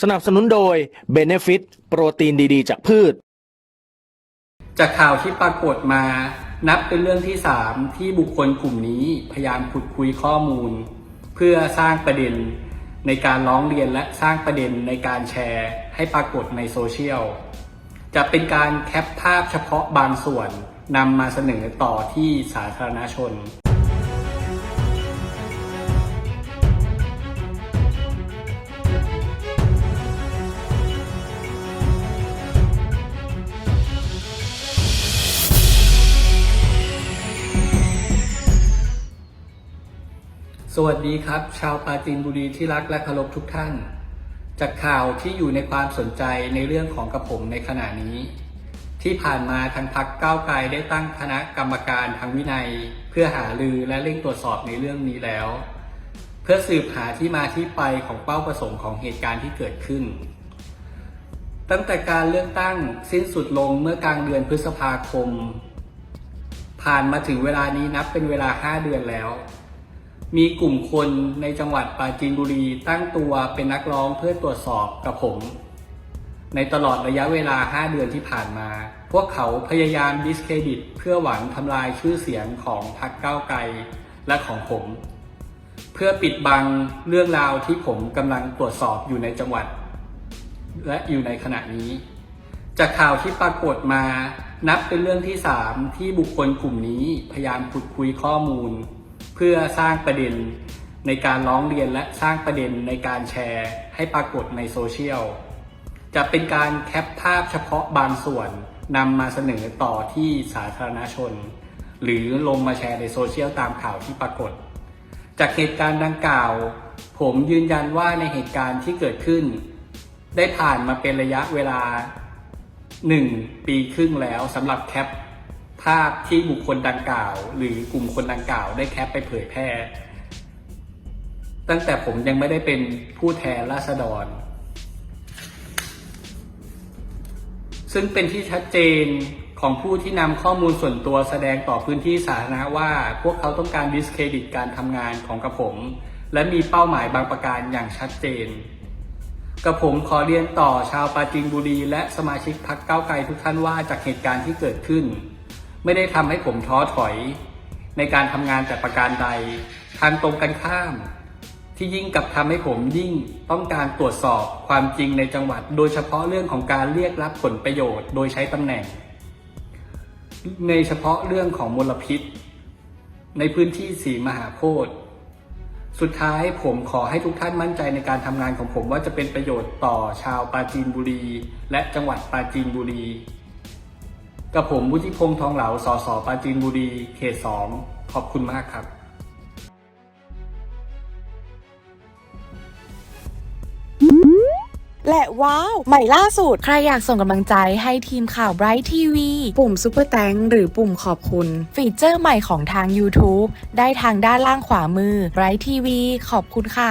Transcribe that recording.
สนับสนุนโดย Benefit โปรตีนดีๆ จากพืช จากข่าวที่ปรากฏมา นับเป็นเรื่องที่สามที่บุคคลกลุ่มนี้พยายามขุดคุยข้อมูล เพื่อสร้างประเด็นในการร้องเรียนและสร้างประเด็นในการแชร์ ให้ปรากฏในโซเชียล จะเป็นการแคปภาพเฉพาะบางส่วนนำมาเสนอต่อที่สาธารณชน วัสดีครับ ชาวปราจีนบุรีที่รักและเคารพทุกท่าน จากข่าวที่อยู่ในความสนใจในเรื่องของกระผมในขณะนี้ ที่ผ่านมาทางพักก้าวไกลได้ตั้งคณะกรรมการทางวินัย เพื่อหารือและเร่งตรวจสอบในเรื่องนี้แล้ว เพื่อสืบหาที่มาที่ไปของเป้าประสงค์ของเหตุการณ์ที่เกิดขึ้น ตั้งแต่การเลือกตั้งสิ้นสุดลงเมื่อกลางเดือนพฤษภาคม ผ่านมาถึงเวลานี้นับเป็นเวลา 5 เดือนแล้ว มีกลุ่มคนในจังหวัดปราจีนบุรีตั้งตัวเป็นนักร้องเพื่อตรวจสอบกับผม ในตลอดระยะเวลา 5 เดือนที่ผ่านมา พวกเขาพยายามดิสเครดิต เพื่อหวังทำลายชื่อเสียงของพรรคก้าวไกลและของผม เพื่อปิดบังเรื่องราวที่ผมกำลังตรวจสอบอยู่ในจังหวัด และอยู่ในขณะนี้ จากข่าวที่ปรากฏมานับเป็นเรื่องที่สามที่บุคคลกลุ่มนี้พยายามขุดคุยข้อมูล เพื่อสร้างประเด็นในการร้องเรียนและสร้างประเด็นในการแชร์ให้ปรากฏในโซเชียล จะเป็นการแคปภาพเฉพาะบางส่วนนำมาเสนอต่อที่สาธารณชน หรือลงมาแชร์ในโซเชียลตามข่าวที่ปรากฏ จากเหตุการณ์ดังกล่าว ผมยืนยันว่าในเหตุการณ์ที่เกิดขึ้น ได้ผ่านมาเป็นระยะเวลา 1 ปีครึ่งแล้วสำหรับแคป ภาพที่บุคคลดังกล่าว หรือกลุ่มคนดังกล่าวได้แคปไปเผยแพร่ ตั้งแต่ผมยังไม่ได้เป็นผู้แทนราษฎร ซึ่งเป็นที่ชัดเจนของผู้ที่นำข้อมูลส่วนตัวแสดงต่อพื้นที่สาธารณะว่า พวกเขาต้องการดิสเครดิตการทำงานของกระผม และมีเป้าหมายบางประการอย่างชัดเจนกระผมขอเรียนต่อชาวปราจีนบุรี และสมาชิกพักเก้าวไกลทุกท่านว่าจากเหตุการณ์ที่เกิดขึ้น ไม่ได้ทำให้ผมท้อถอย ในการทำงานแต่ประการใด ทางตรงกันข้าม ที่ยิ่งกลับทำให้ผมยิ่งต้องการตรวจสอบความจริงในจังหวัด โดยเฉพาะเรื่องของการเรียกรับผลประโยชน์ โดยใช้ตำแหน่ง ในเฉพาะเรื่องของมลพิษ ในพื้นที่สีมหาโพธิ์สุดท้ายผมขอให้ทุกท่านมั่นใจในการทำงานของผมว่าจะเป็นประโยชน์ต่อชาวปราจีนบุรี และจังหวัดปราจีนบุรี กับผมวุฒิพงษ์ทองเหลา สสปราจีนบุรี เขตสองขอบคุณมากครับและว้าว ใหม่ล่าสุด ใครอยากส่งกำลังใจให้ทีมข่าว Bright TV ปุ่มซุปเปอร์แตงหรือปุ่มขอบคุณ ฟีเจอร์ใหม่ของทาง YouTube ได้ทางด้านล่างขวามือ Bright TV ขอบคุณค่ะ